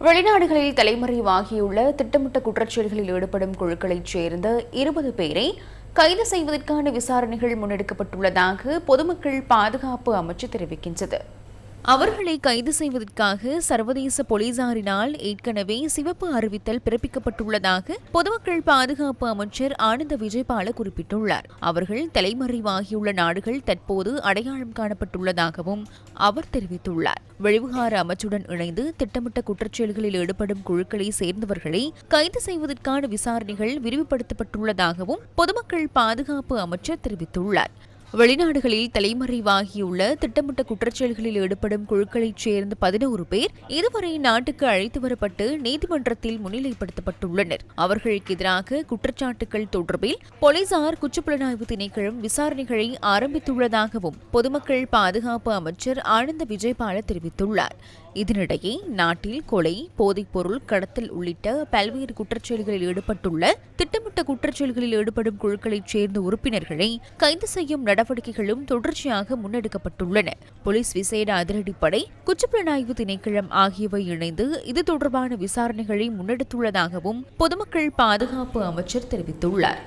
வெளிநாடுகளில் தலைமறைவாகியுள்ள திட்டமிட்ட குற்றச்செயல்களில் ஈடுபடும் குழுக்களைச் சேர்ந்த இருபது பேரை கைது செய்வதற்கான விசாரணைகள் முன்னெடுக்கப்பட்டுள்ளதாக பொதுமக்கள் பாதுகாப்பு அமைச்சு தெரிவிக்கின்றது. அவர்களை கைது செய்வதற்காக சர்வதேச போலீசாரினால் ஏற்கனவே சிவப்பு அறிவித்தல் பிறப்பிக்கப்பட்டுள்ளதாக பொதுமக்கள் பாதுகாப்பு அமைச்சர் ஆனந்த விஜயபால குறிப்பிட்டுள்ளார். அவர்கள் தலைமறைவாகியுள்ள நாடுகள் தற்போது அடையாளம் காணப்பட்டுள்ளதாகவும் அவர் தெரிவித்துள்ளார். வெளிவிகார அமைச்சுடன் இணைந்து திட்டமிட்ட குற்றச்செயல்களில் ஈடுபடும் குழுக்களை சேர்ந்தவர்களை கைது செய்வதற்கான விசாரணைகள் விரிவுபடுத்தப்பட்டுள்ளதாகவும் பொதுமக்கள் பாதுகாப்பு அமைச்சர் தெரிவித்துள்ளார். வெளிநாடுகளில் தலைமறைவாகியுள்ள திட்டமிட்ட குற்றச்செயல்களில் ஈடுபடும் குழுக்களைச் சேர்ந்த பதினோரு பேர் இதுவரை நாட்டுக்கு அழைத்து வரப்பட்டு நீதிமன்றத்தில் முன்னிலைப்படுத்தப்பட்டுள்ளனர். அவர்களுக்கு எதிராக குற்றச்சாட்டுகள் தொடர்பில் போலீசார் குற்றப்புலனாய்வு திணைக்களம் விசாரணைகளை ஆரம்பித்துள்ளதாகவும் பொதுமக்கள் பாதுகாப்பு அமைச்சர் ஆனந்த விஜயபால தெரிவித்துள்ளார். இதனிடையே நாட்டில் கொலை போதைப்பொருள் கடத்தல் உள்ளிட்ட பல்வேறு குற்றச்செயல்களில் ஈடுபட்டுள்ள திட்டமிட்ட குற்றச்செயல்களில் ஈடுபடும் குழுக்களைச் சேர்ந்த உறுப்பினர்களை கைது செய்யும் நடவடிக்கைகளும் தொடர்ச்சியாக முன்னெடுக்கப்பட்டுள்ளன. போலீஸ் விசேட அதிரடிப்படை குற்றப்புலனாய்வு திணைக்களம் ஆகியவை இணைந்து இது தொடர்பான விசாரணைகளை முன்னெடுத்துள்ளதாகவும் பொதுமக்கள் பாதுகாப்பு அமைச்சர் தெரிவித்துள்ளார்.